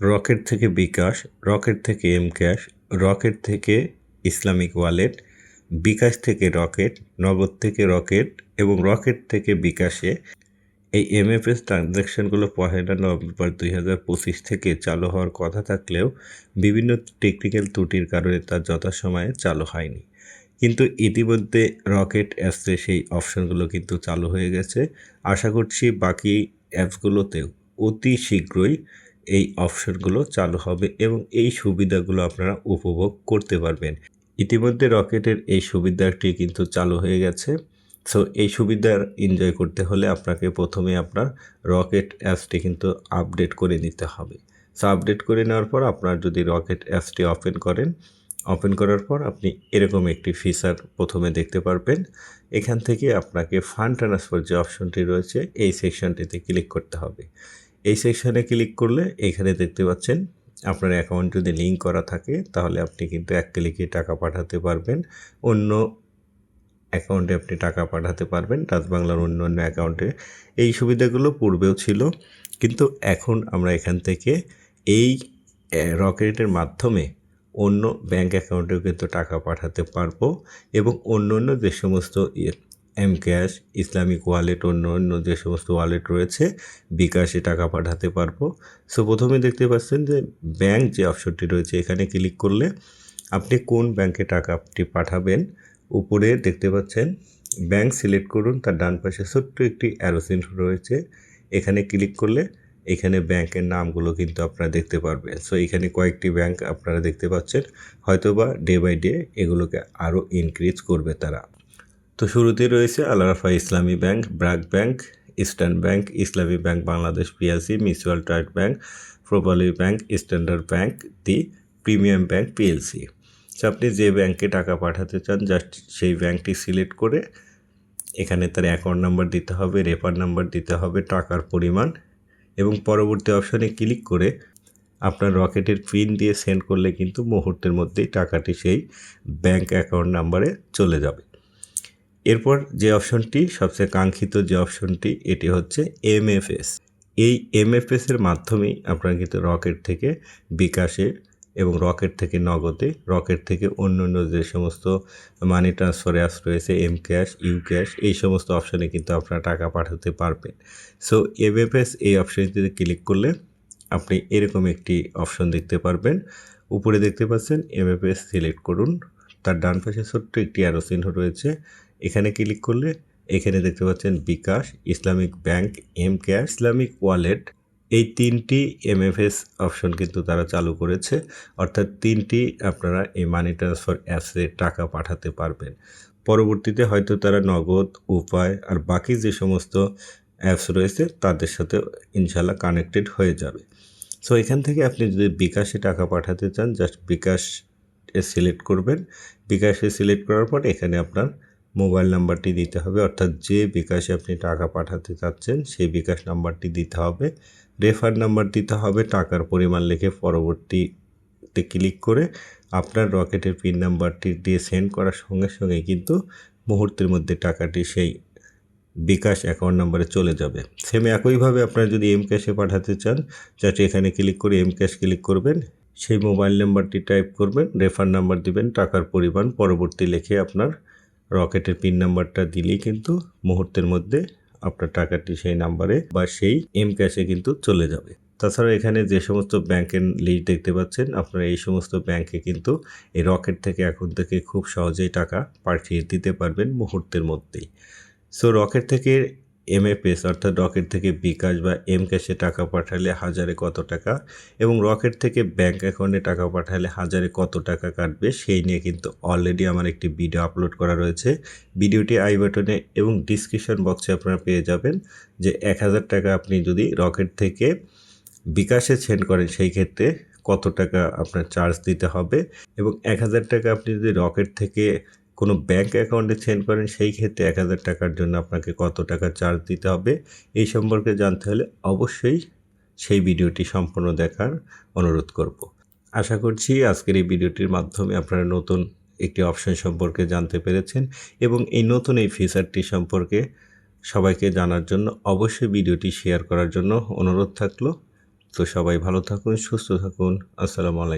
Rocket থেকে bKash, Rocket থেকে M cash Rocket থেকে ইসলামিক ওয়ালেট, বিকাশ থেকে রকেট, নগদ থেকে রকেট এবং রকেট থেকে বিকাশে এই এমএফএস ট্রানজ্যাকশনগুলো পহেলা নভেম্বর দুই হাজার পঁচিশ থেকে চালু হওয়ার কথা থাকলেও বিভিন্ন টেকনিক্যাল ত্রুটির কারণে তা যথাসময়ে চালু হয়নি। কিন্তু ইতিমধ্যে রকেট অ্যাপসে সেই অপশনগুলো কিন্তু চালু হয়ে গেছে। আশা করছি বাকি অ্যাপসগুলোতেও অতি শীঘ্রই এই অপশনগুলো চালু হবে এবং এই সুবিধাগুলো আপনারা উপভোগ করতে পারবেন। ইতিমধ্যে রকেটের এই সুবিধাটি কিন্তু চালু হয়ে গেছে। সো এই সুবিধা এনজয় করতে হলে আপনাকে প্রথমে আপনার রকেট অ্যাপসটি কিন্তু আপডেট করে নিতে হবে। সো আপডেট করে নেওয়ার পর আপনার যদি রকেট অ্যাপসটি ওপেন করেন ওপেন করার পর আপনি এরকম একটি ফিচার প্রথমে দেখতে পারবেন। এখান থেকে আপনাকে ফান্ড ট্রান্সফার যে অপশনটি রয়েছে, এই সেকশনটিতে ক্লিক করতে হবে। এই সেকশনে ক্লিক করলে এখানে দেখতে পাচ্ছেন আপনার অ্যাকাউন্ট যদি লিঙ্ক করা থাকে, তাহলে আপনি কিন্তু এক ক্লিকে টাকা পাঠাতে পারবেন। অন্য অ্যাকাউন্টে আপনি টাকা পাঠাতে পারবেন। ডাচ বাংলার অন্য অন্য অ্যাকাউন্টে এই সুবিধাগুলো পূর্বেও ছিল। কিন্তু এখন আমরা এখান থেকে এই রকেটের মাধ্যমে অন্য ব্যাঙ্ক অ্যাকাউন্টেও কিন্তু টাকা পাঠাতে পারব এবং অন্য অন্য যে সমস্ত এম ক্যাশ ইসলামিক ওয়ালেট অন্য অন্য যে সমস্ত ওয়ালেট রয়েছে, বিকাশে টাকা পাঠাতে পারব। সো প্রথমে দেখতে পাচ্ছেন যে ব্যাংক যে অপশনটি রয়েছে, এখানে ক্লিক করলে আপনি কোন ব্যাংকে টাকাটি পাঠাবেন। উপরে দেখতে পাচ্ছেন ব্যাংক সিলেক্ট করুন, তার ডান পাশে ছোট্ট একটি অ্যারোসিন রয়েছে। এখানে ক্লিক করলে এখানে ব্যাংকের নামগুলো কিন্তু আপনারা দেখতে পারবেন। সো এখানে কয়েকটি ব্যাংক আপনারা দেখতে পাচ্ছেন, হয়তোবা ডে বাই ডে এগুলোকে আরও ইনক্রিজ করবে তারা। তো শুরুতে রয়েছে Alarafa Islami bank BRAC bank, Eastern bank, Islami bank, Bangladesh PLC, mutual trust bank Pubali bank, standard bank, the premium bank, PLC. So আপনি যে ব্যাংকে টাকা পাঠাতে চান, জাস্ট সেই ব্যাংকটি সিলেক্ট করে এখানে তার অ্যাকাউন্ট নাম্বার দিতে হবে, রেফার নাম্বার দিতে হবে, টাকার পরিমাণ এবং পরবর্তী অপশনে ক্লিক করে আপনার রকেটের পিন দিয়ে সেন্ড করলে কিন্তু মুহূর্তের মধ্যেই টাকাটি সেই ব্যাংক অ্যাকাউন্ট নাম্বারে চলে যাবে। এরপর যে অপশনটি, সবচেয়ে কাঙ্ক্ষিত যে অপশনটি, এটি হচ্ছে এমএফএস এই এমএফএসের মাধ্যমেই আপনারা কিন্তু রকেট থেকে বিকাশে এবং রকেট থেকে নগদে, রকেট থেকে অন্য অন্য যে সমস্ত মানি ট্রান্সফার অ্যাপস রয়েছে এম ক্যাশ ইউ ক্যাশ এই সমস্ত অপশানে কিন্তু আপনারা টাকা পাঠাতে পারবেন। সো এমএফএস এই অপশানটিতে ক্লিক করলে আপনি এরকম একটি অপশন দেখতে পারবেন। উপরে দেখতে পাচ্ছেন এমএফএস সিলেক্ট করুন। তার ডান পাশে ছোট্ট একটি অ্যারো চিহ্ন রয়েছে। এখানে ক্লিক করলে এখানে দেখতে পাচ্ছেন bKash, Islamic bank M care Islamic wallet. এই তিনটি এমএফএস অপশন কিন্তু তারা চালু করেছে। অর্থাৎ তিনটি আপনারা এই মানি ট্রান্সফার অ্যাপসে টাকা পাঠাতে পারবেন। পরবর্তীতে হয়তো তারা নগদ, উপায় আর বাকি যে সমস্ত অ্যাপস রয়েছে তাদের সাথে ইনশাল্লাহ কানেক্টেড হয়ে যাবে। সো এখান থেকে আপনি যদি বিকাশে টাকা পাঠাতে চান জাস্ট বিকাশ সিলেক্ট করবেন। বিকাশে সিলেক্ট করার পর এখানে আপনার মোবাইল নাম্বারটি দিতে হবে। অর্থাৎ যে বিকাশে আপনি টাকা পাঠাতে চাচ্ছেন, সেই বিকাশ নাম্বারটি দিতে হবে। রেফার নাম্বার দিতে হবে। টাকার পরিমাণ লিখে পরবর্তীতে ক্লিক করে আপনার রকেটের পিন নাম্বারটি দিয়ে সেন্ড করার সঙ্গে সঙ্গে কিন্তু মুহূর্তের মধ্যে টাকাটি সেই বিকাশ অ্যাকাউন্ট নাম্বারে চলে যাবে। সেম একইভাবে আপনারা যদি এম ক্যাশে পাঠাতে চান যাতে এখানে ক্লিক করে এম ক্যাশ ক্লিক করবেন। সেই মোবাইল নাম্বারটি টাইপ করবেন, রেফার নাম্বার দিবেন, টাকার পরিমাণ পরবর্তী লেখে আপনার রকেটের পিন নাম্বারটা দিলেই কিন্তু মুহূর্তের মধ্যে আপনার টাকাটি সেই নাম্বারে বা সেই এম ক্যাশে কিন্তু চলে যাবে। তাছাড়া এখানে যে সমস্ত ব্যাংকের লিস্ট দেখতে পাচ্ছেন, আপনারা এই সমস্ত ব্যাংকে কিন্তু এই রকেট থেকে এখন থেকে খুব সহজেই টাকা পাঠিয়ে দিতে পারবেন মুহূর্তের মধ্যেই। সো রকেট থেকে এমএফএস অর্থাৎ রকেট থেকে বিকাশ বা এম ক্যাশে টাকা পাঠালে হাজারে কত টাকা? এবং রকেট থেকে ব্যাঙ্ক অ্যাকাউন্টে টাকা পাঠালে হাজারে কত টাকা কাটবে? সেই নিয়ে কিন্তু অলরেডি আমার একটি ভিডিও আপলোড করা রয়েছে। ভিডিওটি আই বাটনে এবং ডিসক্রিপশন বক্সে আপনারা পেয়ে যাবেন যে এক হাজার টাকা আপনি যদি রকেট থেকে বিকাশে সেন্ড করেন, সেই ক্ষেত্রে কত টাকা আপনার চার্জ দিতে হবে? এবং এক হাজার টাকা আপনি যদি রকেট থেকে কোনো ব্যাঙ্ক অ্যাকাউন্টে সেন্ড করেন, সেই ক্ষেত্রে এক হাজার টাকার জন্য আপনাকে কত টাকা চার্জ দিতে হবে, এই সম্পর্কে জানতে হলে অবশ্যই সেই ভিডিওটি সম্পূর্ণ দেখার অনুরোধ করব। আশা করছি আজকের এই ভিডিওটির মাধ্যমে আপনারা নতুন একটি অপশন সম্পর্কে জানতে পেরেছেন এবং এই নতুন এই ফিচারটি সম্পর্কে সবাইকে জানার জন্য অবশ্যই ভিডিওটি শেয়ার করার জন্য অনুরোধ থাকল। তো সবাই ভালো থাকুন, সুস্থ থাকুন, আসসালামু আলাইকুম।